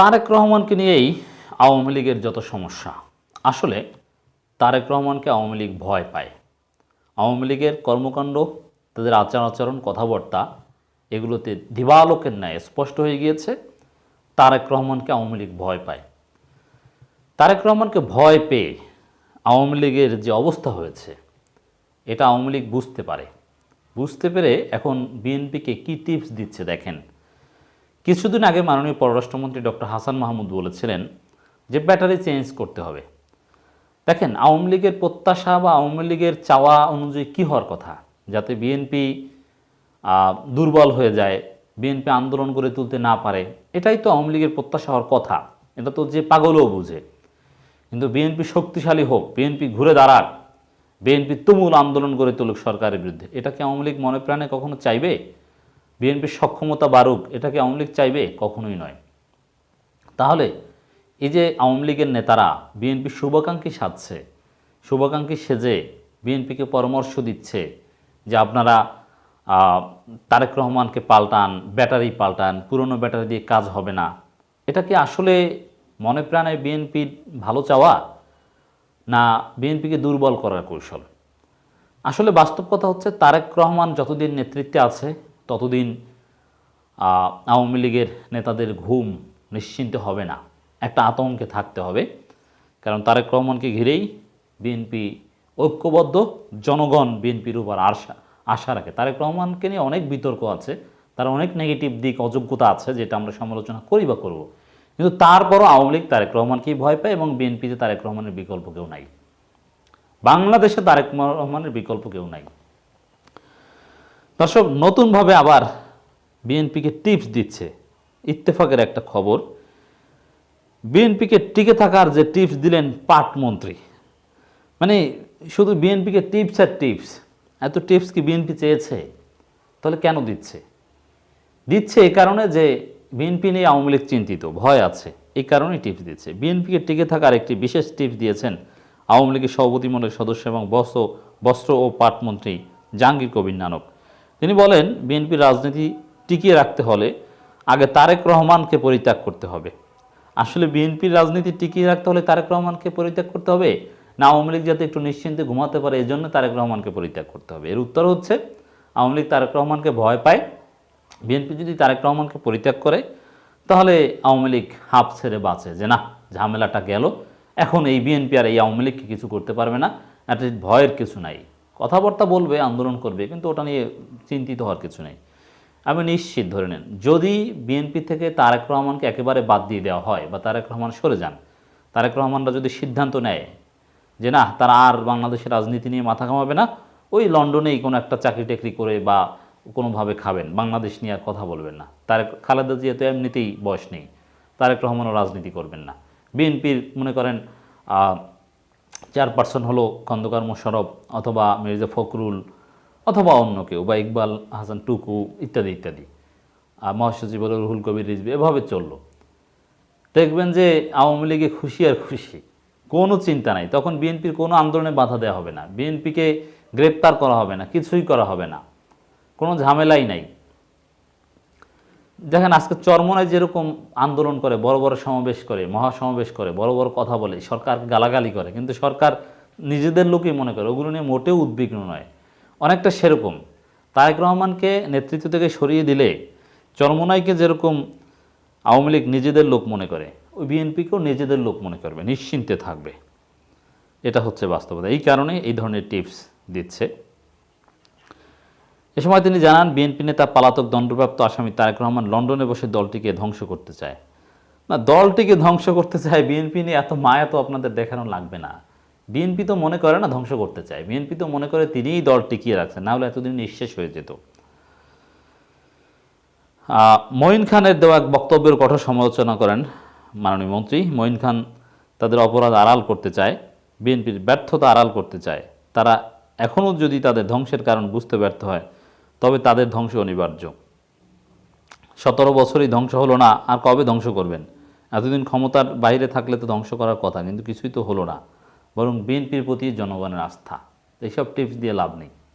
তারেক রহমানকে নিয়েই আওয়ামী লীগের যত সমস্যা, আসলে তারেক রহমানকে আওয়ামী লীগ ভয় পায়। আওয়ামী লীগের কর্মকাণ্ড, তাদের আচার আচরণ, কথাবার্তা, এগুলোতে দিবালোকের ন্যায় স্পষ্ট হয়ে গিয়েছে, তারেক রহমানকে আওয়ামী লীগ ভয় পায়। তারেক রহমানকে ভয় পেয়ে আওয়ামী লীগের যে অবস্থা হয়েছে, এটা আওয়ামী লীগ বুঝতে পারে। বুঝতে পেরে এখন বিএনপিকে কী টিপস দিচ্ছে দেখেন। কিছুদিন আগে মাননীয় পররাষ্ট্রমন্ত্রী ডক্টর হাসান মাহমুদ বলেছিলেন যে ব্যাটারি চেঞ্জ করতে হবে। দেখেন, আওয়ামী লীগের প্রত্যাশা বা আওয়ামী লীগের চাওয়া অনুযায়ী কী হওয়ার কথা? যাতে বিএনপি দুর্বল হয়ে যায়, বিএনপি আন্দোলন গড়ে তুলতে না পারে, এটাই তো আওয়ামী লীগের প্রত্যাশা হওয়ার কথা। এটা তো যে পাগলও বুঝে। কিন্তু বিএনপি শক্তিশালী হোক, বিএনপি ঘুরে দাঁড়াক, বিএনপি তুমুল আন্দোলন গড়ে তুলুক সরকারের বিরুদ্ধে, এটা কি আওয়ামী লীগ মনে প্রাণে কখনো চাইবে? বিএনপির সক্ষমতা বাড়ুক এটা কি আওয়ামী লীগ চাইবে কখনোই নয়। তাহলে এই যে আওয়ামী লীগের নেতারা বিএনপি শুভাকাঙ্ক্ষী সাজছে, শুভাকাঙ্ক্ষী সেজে বিএনপিকে পরামর্শ দিচ্ছে যে আপনারা তারেক রহমানকে পাল্টান, ব্যাটারি পাল্টান, পুরনো ব্যাটারি দিয়ে কাজ হবে না। এটা কি আসলে মনে প্রাণে বিএনপির ভালো চাওয়া, না বিএনপিকে দুর্বল করার কৌশল? আসলে বাস্তব কথা হচ্ছে তারেক রহমান যতদিন নেতৃত্বে আছে ততদিন আওয়ামী লীগের নেতাদের ঘুম নিশ্চিন্ত হবে না। একটা আতঙ্কে থাকতে হবে। কারণ তারেক রহমানকে ঘিরেই বিএনপি ঐক্যবদ্ধ, জনগণ বিএনপির উপর আশা আশা রাখে। তারেক রহমানকে নিয়ে অনেক বিতর্ক আছে। তার অনেক নেগেটিভ দিক, অযোগ্যতা আছে যেটা আমরা সমালোচনা করি বা করব। কিন্তু তারপরও আওয়ামী লীগ তারেক রহমানকেই ভয় পায় এবং বিএনপিতে তারেক রহমানের বিকল্প কেউ নাই। বাংলাদেশে তারেক রহমানের বিকল্প কেউ নাই। দর্শক, নতুনভাবে আবার বিএনপিকে টিপস দিচ্ছে। ইত্তেফাকের একটা খবর। বিএনপিকে টিকে থাকার যে টিপস দিলেন পাট মন্ত্রী। মানে শুধু বিএনপিকে টিপস আর টিপস এত টিপস কি বিএনপি চেয়েছে? তাহলে কেন দিচ্ছে? দিচ্ছে এই কারণে যে বিএনপি নিয়ে আওয়ামী লীগ চিন্তিত, ভয় আছে, এই কারণেই টিপস দিচ্ছে। বিএনপিকে টিকে থাকার একটি বিশেষ টিপস দিয়েছেন আওয়ামী লীগের সভাপতিমণ্ডলের সদস্য এবং বস্ত্র বস্ত্র ও পাট মন্ত্রী জাহাঙ্গীর কবির নানক। তিনি বলেন বিএনপির রাজনীতি টিকিয়ে রাখতে হলে আগে তারেক রহমানকে পরিত্যাগ করতে হবে। আসলে বিএনপির রাজনীতি টিকিয়ে রাখতে হলে তারেক রহমানকে পরিত্যাগ করতে হবে? না, আওয়ামী লীগ যাতে একটু নিশ্চিন্তে ঘুমাতে পারে এই জন্য তারেক রহমানকে পরিত্যাগ করতে হবে। এর উত্তর হচ্ছে, আওয়ামী লীগ তারেক রহমানকে ভয় পায়। বিএনপি যদি তারেক রহমানকে পরিত্যাগ করে, তাহলে আওয়ামী লীগ হাফ ছেড়ে বাঁচে যে না, ঝামেলাটা গেল। এখন এই বিএনপি আর এই আওয়ামী লীগকে কিছু করতে পারবে না। অ্যাটলিস্ট ভয়ের কিছু নাই। কথাবার্তা বলবে, আন্দোলন করবে, কিন্তু ওটা নিয়ে চিন্তিত হওয়ার কিছু নেই। আমি নিশ্চিত, ধরে নেন, যদি বিএনপি থেকে তারেক রহমানকে একেবারে বাদ দিয়ে দেওয়া হয় বা তারেক রহমান সরে যান, তারেক রহমানরা যদি সিদ্ধান্ত নেয় যে না, তারা আর বাংলাদেশের রাজনীতি নিয়ে মাথা ঘামাবে না, ওই লন্ডনেই কোনো একটা চাকরি টাকরি করে বা কোনোভাবে খাবেন, বাংলাদেশ নিয়ে আর কথা বলবেন না। তারেক, খালেদা জিয়া তো এমনিতেই বয়স নেই, তারেক রহমানও রাজনীতি করবেন না। বিএনপির, মনে করেন চেয়ারপারসন হলো খন্দকার মোশারফ অথবা মির্জা ফখরুল অথবা অন্য কেউ বা ইকবাল হাসান টুকু ইত্যাদি ইত্যাদি। আর মহাসচিব হলো রুহুল কবির রিজবি এভাবে চলল। দেখবেন যে আওয়ামী লীগে খুশি আর খুশি, কোনো চিন্তা নাই। তখন বিএনপির কোনো আন্দোলনে বাধা দেওয়া হবে না। বিএনপিকে গ্রেপ্তার করা হবে না, কিছুই করা হবে না। কোনো ঝামেলাই নাই। দেখেন আজকে চরমনায় যেরকম আন্দোলন করে, বড় বড় সমাবেশ করে, মহাসমাবেশ করে, বড় বড় কথা বলে সরকার গালাগালি করে, কিন্তু সরকার নিজেদের লোকই মনে করে, ওগুলো নিয়ে মোটেও উদ্বিগ্ন নয়। অনেকটা সেরকম। তারেক রহমানকে নেতৃত্ব থেকে সরিয়ে দিলে চরমনাইকে যেরকম আওয়ামী লীগ নিজেদের লোক মনে করে, ওই বিএনপিকেও নিজেদের লোক মনে করবে, নিশ্চিন্তে থাকবে। এটা হচ্ছে বাস্তবতা। এই কারণে এই ধরনের টিপস দিচ্ছে। এ সময় তিনি জানান, বিএনপি নেতা পালাতক দণ্ডপ্রাপ্ত আসামি তারেক রহমান লন্ডনে বসে দলটিকে ধ্বংস করতে চায়। না, দলটিকে ধ্বংস করতে চায় বিএনপি নিয়ে এত মায়া তো আপনাদের দেখানো লাগবে না। বিএনপি তো মনে করে না ধ্বংস করতে চায়। বিএনপি তো মনে করে তিনিই দল টিকিয়ে রাখছেন না হলে এতদিন নিঃশেষ হয়ে যেত। মঈন খানের দেওয়া এক বক্তব্যের কঠোর সমালোচনা করেন মাননীয় মন্ত্রী। মঈন খান তাদের অপরাধ আড়াল করতে চায়, বিএনপির ব্যর্থতা আড়াল করতে চায়। তারা এখনও যদি তাদের ধ্বংসের কারণ বুঝতে ব্যর্থ হয় তবে তাদের ধ্বংস অনিবার্য। সতেরো বছরই ধ্বংস হলো না, আর কবে ধ্বংস করবেন? এতদিন ক্ষমতার বাইরে থাকলে তো ধ্বংস করার কথা, কিন্তু কিছুই তো হলো না, বরং বিএনপির প্রতি জনগণের আস্থা। এইসব টিপস দিয়ে লাভ নেই।